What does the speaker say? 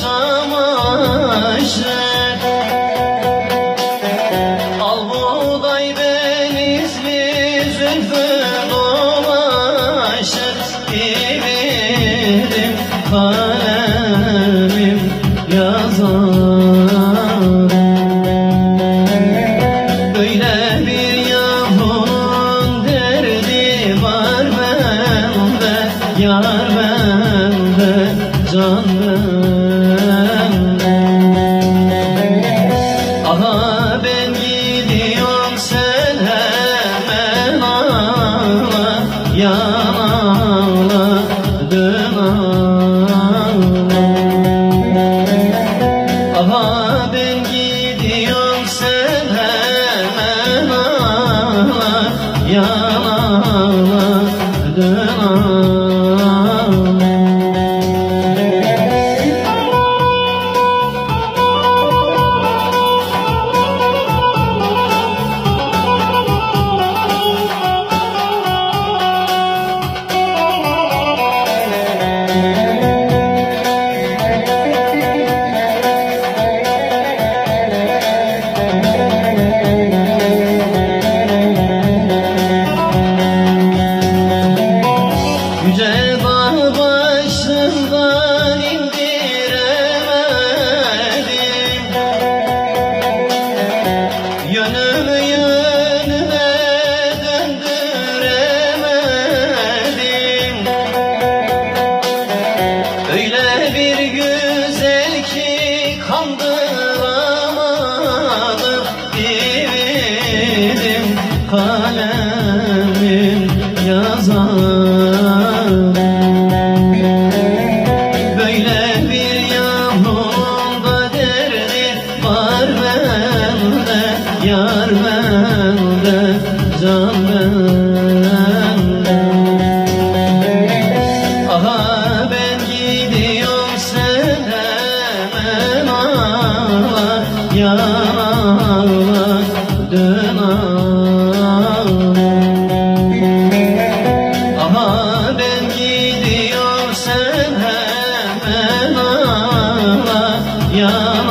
çamaşır Al buğday denizli zülfü dolaşır. Bilirim kalemim Böyle bir Yar bende, Aha ben gidiyorum sen hemen ağla Dağ başından indiremedim Yönümü yönüme döndüremedim Öyle bir güzel ki kandıramadım Dividim kalemim Yar bende, can bende. Aha ben gidiyorum sen hemen ağla Yan ağla, dön ağla Aha ben gidiyorum sen hemen ağla Yan